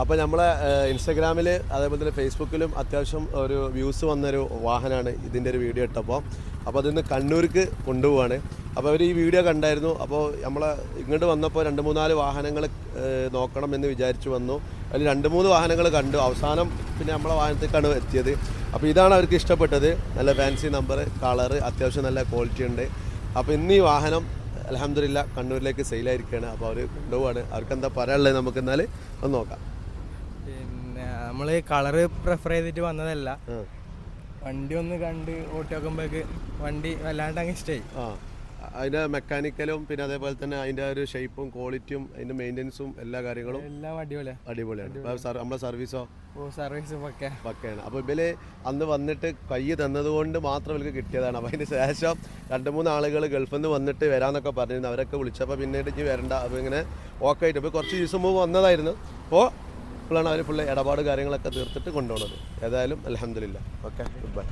അപ്പോൾ നമ്മളെ ഇൻസ്റ്റഗ്രാമിൽ അതേപോലെ തന്നെ ഫേസ്ബുക്കിലും അത്യാവശ്യം ഒരു വ്യൂസ് വന്നൊരു വാഹനമാണ് ഇതിന്റെ ഒരു വീഡിയോ ഇട്ടപ്പോൾ അപ്പോൾ അതിന്ന് കണ്ണൂർക്ക് കൊണ്ടുപോവാണ്. അപ്പോൾ അവർ ഈ വീഡിയോ കണ്ടായിരുന്നു. അപ്പോൾ നമ്മളെ ഇങ്ങോട്ട് വന്നപ്പോൾ രണ്ട് മൂന്നാൽ വാഹനങ്ങൾ നോക്കണം എന്ന് വിചാരിച്ചു വന്നു. അതിൽ രണ്ട് മൂന്ന് വാഹനങ്ങൾ കണ്ടു. അവസാനം പിന്നെ നമ്മളെ വാഹനത്തേക്കാണ് എത്തിയത്. അപ്പോൾ ഇതാണ് അവർക്ക് ഇഷ്ടപ്പെട്ടത്. നല്ല ഫാൻസി നമ്പർ കളറ് അത്യാവശ്യം നല്ല ക്വാളിറ്റി ഉണ്ട്. അപ്പോൾ ഇന്ന് ഈ വാഹനം അലഹമില്ല കണ്ണൂരിലേക്ക് സെയിലായിരിക്കുകയാണ് അപ്പോൾ അവർ കൊണ്ടുപോവാണ്. അവർക്ക് എന്താ പറയാനുള്ളത് നമുക്ക് എന്നാൽ ഒന്ന് നോക്കാം. നമ്മൾ കളർ പ്രിഫർ ചെയ്തിട്ട് വന്നതല്ല. വണ്ടി ഒന്ന് കണ്ട് ഓട്ടി നോക്കുമ്പോഴേക്ക് വണ്ടി വല്ലാണ്ട് അങ്ങ് ഇഷ്ടമായി അതിന്റെ മെക്കാനിക്കലും പിന്നെ അതേപോലെ തന്നെ അതിന്റെ ഒരു ഷേപ്പും ക്വാളിറ്റിയും അതിന്റെ മെയിന്റെനൻസും എല്ലാ കാര്യങ്ങളും എല്ലാം അടിപൊളിയാ. അടിപൊളിയാണ്. അപ്പോൾ സർ- നമ്മളെ സർവീസോ ഓ? സർവീസ് പക്കയാണ് അപ്പോൾ ഇവർ അന്ന് വന്നിട്ട് കൈ തന്നതുകൊണ്ട് മാത്രം ഇവർക്ക് കിട്ടിയതാണ്. അപ്പോൾ അതിന് ശേഷം രണ്ട് മൂന്ന് ആളുകൾ ഗൾഫിൽ നിന്ന് വന്നിട്ട് വരാമെന്നൊക്കെ പറഞ്ഞിരുന്നു. അവരൊക്കെ വിളിച്ചപ്പോൾ പിന്നീട് ഇനി വരണ്ട. അപ്പോൾ ഇങ്ങനെ ഓക്കെ ആയിട്ട്. ഇപ്പോൾ കുറച്ച് ദിവസം മുമ്പ് വന്നതായിരുന്നു. അപ്പോൾ ഇപ്പോഴാണ് അവർ ഫുള്ള് ഇടപാട് കാര്യങ്ങളൊക്കെ തീർത്തിട്ട് കൊണ്ടുപോകുന്നത് ഏതായാലും അലഹമില്ല ഓക്കെ ഗുഡ് ബൈ